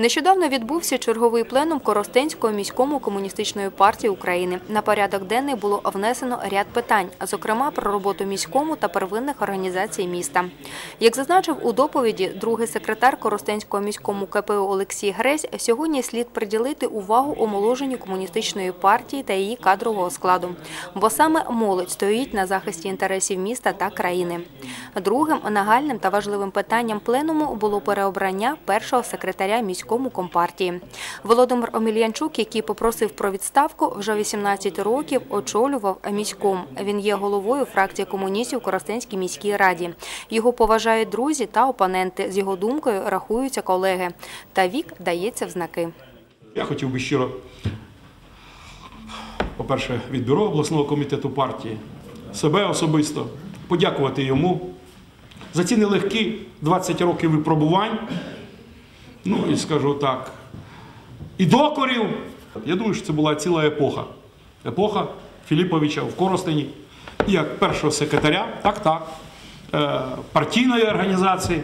Нещодавно відбувся черговий пленум Коростенської міському комуністичної партії України. На порядок денний було внесено ряд питань, зокрема про роботу міському та первинних організацій міста. Як зазначив у доповіді другий секретар Коростенського міському КПУ Олексій Гресь, сьогодні слід приділити увагу омоложенню комуністичної партії та її кадрового складу, бо саме молодь стоїть на захисті інтересів міста та країни. Другим нагальним та важливим питанням пленуму було переобрання першого секретаря міському компартії. Володимир Омельянчук, який попросив про відставку, вже 18 років очолював міськом. Він є головою фракції комуністів Коростенській міській раді. Його поважають друзі та опоненти. З його думкою рахуються колеги. Та вік дається в знаки. Я хотів би щиро, по-перше, від бюро обласного комітету партії, себе особисто подякувати йому за ці нелегкі 20 років випробувань. Ну і скажу так, і докорів. Я думаю, що це була ціла епоха. Епоха Філіповича в Коростені, як першого секретаря, так, так, е, партійної організації.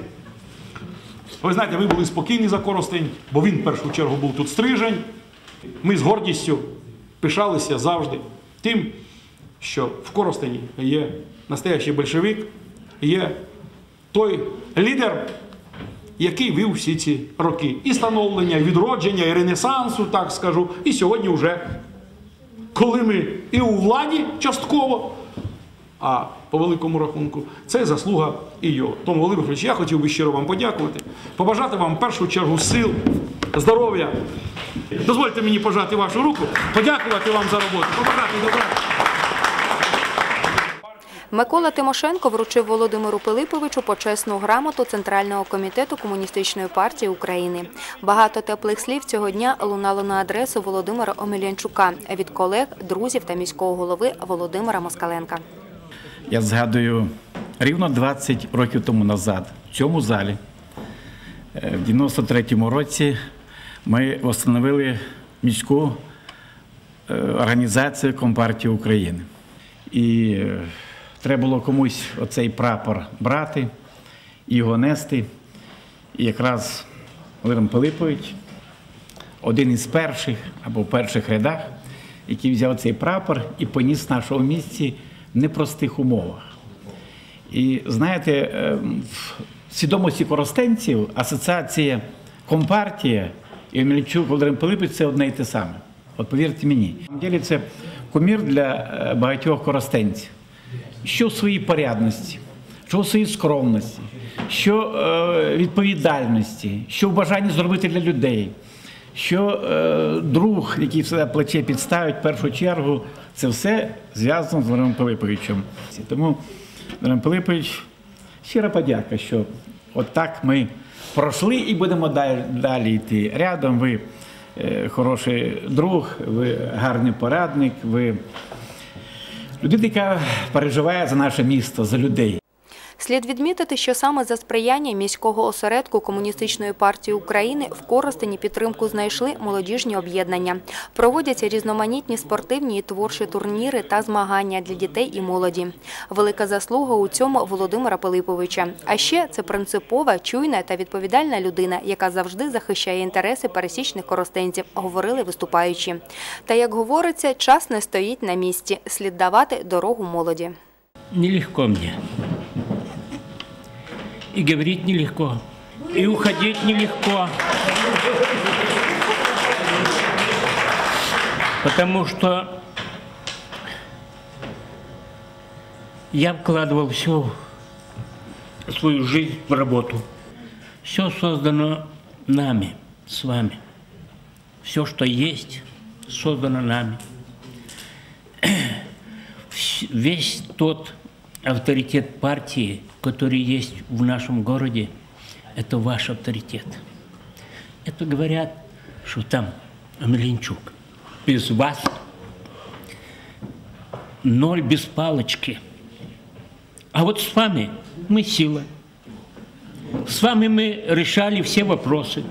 Ви знаєте, ми були спокійні за Коростень, бо він в першу чергу був тут стрижень. Ми з гордістю пишалися завжди тим, що в Коростені є настоящий большевик, є той лідер, який вів всі ці роки. І становлення, і відродження, і ренесансу, так скажу, і сьогодні вже, коли ми і у владі частково, а по великому рахунку, це заслуга і його. Тому, Володимир Федорович, я хотів би щиро вам подякувати, побажати вам в першу чергу сил, здоров'я. Дозвольте мені пожати вашу руку, подякувати вам за роботу, побажати добра. Микола Тимошенко вручив Володимиру Пилиповичу почесну грамоту Центрального комітету Комуністичної партії України. Багато теплих слів цього дня лунало на адресу Володимира Омелянчука від колег, друзів та міського голови Володимира Москаленка. Я згадую рівно 20 років тому назад в цьому залі, е, в 93-му році, ми встановили міську е, організацію Компартії України. І е, треба було комусь оцей прапор брати його нести. І якраз Володимир Пилипович, один із перших або в перших рядах, який взяв цей прапор і поніс нашому місці в непростих умовах. І знаєте, е, в свідомості коростенців асоціація Компартія і Омельчук Володимир Пилипович це одне і те саме. От повірте мені, це кумір для е, багатьох коростенців. Що в своїй порядності, що в своїй скромності, що е, відповідальності, що в бажанні зробити для людей, що е, друг, який все плече підставить в першу чергу, це все зв'язано з Володимиром Пилиповичем. Тому Володимир Пилипович, щира подяка, що от ми пройшли і будемо далі, далі йти. Рядом ви е, хороший друг, ви гарний порадник, ви людина, яка переживає за наше місто, за людей. Слід відмітити, що саме за сприяння міського осередку Комуністичної партії України в Коростені підтримку знайшли молодіжні об'єднання. Проводяться різноманітні спортивні і творчі турніри та змагання для дітей і молоді. Велика заслуга у цьому Володимира Пилиповича. А ще це принципова, чуйна та відповідальна людина, яка завжди захищає інтереси пересічних коростенців, говорили виступаючі. Та як говориться, час не стоїть на місці. Слід давати дорогу молоді. Нелегко мне. И говорить нелегко. И уходить нелегко. Потому что я вкладывал всю свою жизнь в работу. Все создано нами, с вами. Все, что есть, создано нами. Весь тот авторитет партии, который есть в нашем городе, это ваш авторитет. Это говорят, что там Амеленчук. Без вас ноль без палочки. А вот с вами мы сила. С вами мы решали все вопросы.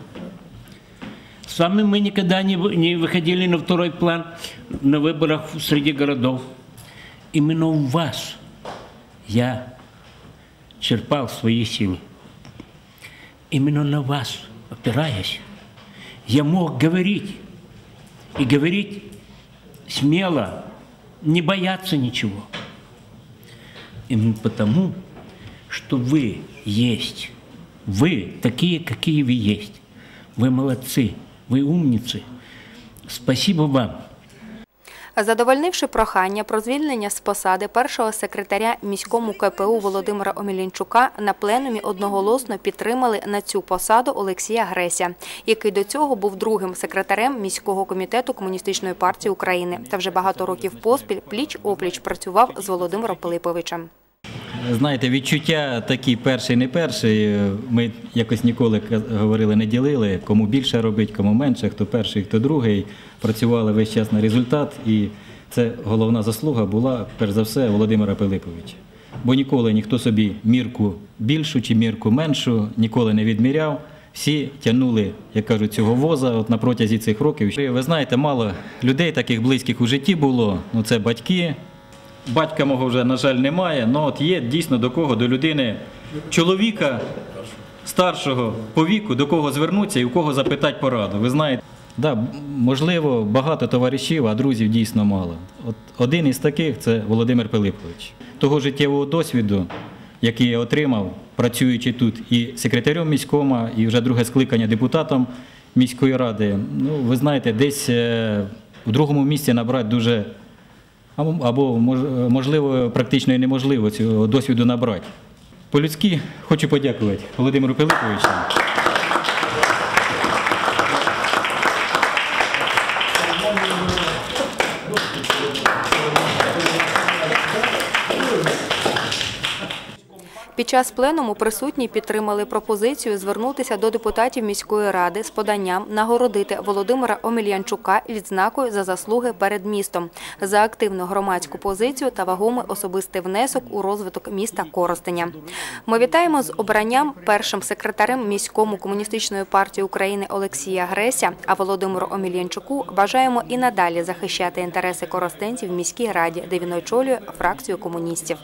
С вами мы никогда не, не выходили на второй план на выборах среди городов. Именно у вас я черпал свои силы. Именно на вас опираясь, я мог говорить и говорить смело, не бояться ничего. Именно потому, что вы есть. Вы такие, какие вы есть. Вы молодцы, вы умницы. Спасибо вам. Задовольнивши прохання про звільнення з посади першого секретаря міському КПУ Володимира Омілінчука на пленумі одноголосно підтримали на цю посаду Олексія Греся, який до цього був другим секретарем міського комітету Комуністичної партії України та вже багато років поспіль пліч-опліч працював з Володимиром Пилиповичем. Знаєте, відчуття такі перший, не перший. Ми якось ніколи говорили, не ділили, кому більше робить, кому менше, хто перший, хто другий. Працювали весь час на результат, і це головна заслуга була, перш за все, Володимира Пилиповича. Бо ніколи ніхто собі мірку більшу чи мірку меншу ніколи не відміряв. Всі тягнули, як кажуть, цього воза от на протязі цих років. Ви знаєте, мало людей таких близьких у житті було. Ну це батьки, Батька мого вже, на жаль, немає, але от є дійсно до кого, до людини, чоловіка старшого по віку, до кого звернутися і у кого запитати пораду. Ви знаєте, да, можливо, багато товаришів, а друзів дійсно мало. От один із таких це Володимир Пилипович. Того життєвого досвіду, який я отримав, працюючи тут і секретарем міськома, і вже друге скликання депутатом міської ради. Ну, ви знаєте, десь е, в другому місці набрати дуже або, або мож- можливо, практично і неможливо цього досвіду набрати. По-людськи хочу подякувати Володимиру Пилиповичу. Під час пленуму присутні підтримали пропозицію звернутися до депутатів міської ради з поданням нагородити Володимира Омельянчука відзнакою за заслуги перед містом за активну громадську позицію та вагомий особистий внесок у розвиток міста Коростеня. Ми вітаємо з обранням першим секретарем міському комуністичної партії України Олексія Греся, а Володимиру Омельянчуку бажаємо і надалі захищати інтереси коростенців в міській раді, де він очолює фракцію комуністів.